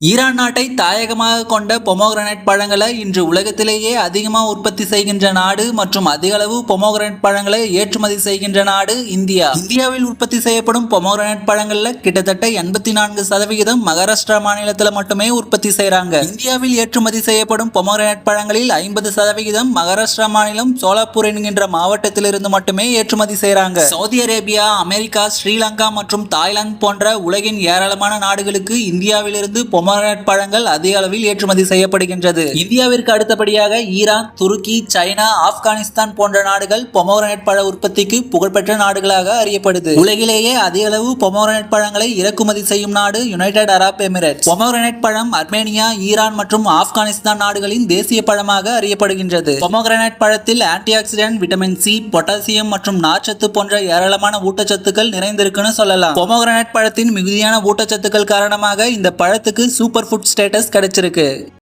Iran நாட்டை தாயகமாக கொண்ட பொமோகிரனைட் பழங்களை இன்று உலகத்திலேயே அதிகமாக உற்பத்தி செய்கின்ற நாடு மற்றும் அதிக அளவு பொமோகிரனைட் பழங்களை ஏற்றுமதி செய்கின்ற நாடு இந்தியா. இந்தியாவில் உற்பத்தி செய்யப்படும் பொமோகிரனைட் பழங்கள்ல கிட்டத்தட்ட எண்பத்தி நான்கு சதவிகிதம் மகாராஷ்டிரா மாநிலத்தில் மட்டுமே உற்பத்தி செய்கிறாங்க இந்தியாவில் ஏற்றுமதி செய்யப்படும் பொமோகிரனைட் பழங்களில் ஐம்பது சதவிகிதம் மகாராஷ்டிரா மாநிலம் சோலாப்பூர் என்கின்ற மாவட்டத்திலிருந்து மட்டுமே ஏற்றுமதி செய்கிறாங்க சவுதி அரேபியா அமெரிக்கா ஸ்ரீலங்கா மற்றும் தாய்லாந்து போன்ற உலகின் ஏராளமான நாடுகளுக்கு இந்தியாவிலிருந்து பொமோகிரனைட் பழங்கள் அதிக அளவில் ஏற்றுமதி செய்யப்படுகின்றது. இந்தியாவிற்கு அடுத்தபடியாக ஈரான் துருக்கி சைனா ஆப்கானிஸ்தான் போன்ற நாடுகள் பொமோரனட் பழ உற்பத்திக்கு புகழ்பெற்ற நாடுகளாக அறியப்படுது. உலகிலேயே அதிக அளவு பொமோரனட் பழங்களை இறக்குமதி செய்யும் நாடு யுனைடெட் அரப் எமிரேட்ஸ். பொமோரனட் பழம் அர்மேனியா ஈரான் மற்றும் ஆப்கானிஸ்தான் நாடுகளின் தேசிய பழமாக அறியப்படுகின்றது. பொமோகிரனட் பழத்தில் ஆன்டிஆக்சிடென்ட் விட்டமின் சி பொட்டாசியம் மற்றும் நார்ச்சத்து போன்ற ஏராளமான ஊட்டச்சத்துக்கள் நிறைந்திருக்குன்னு சொல்லலாம். பொமோகிரனட் பழத்தின் மிகுதியான ஊட்டச்சத்துக்கள் காரணமாக இந்த பழத்துக்கு சூப்பர் ஃபுட் ஸ்டேட்டஸ் கிடைச்சிருக்கு.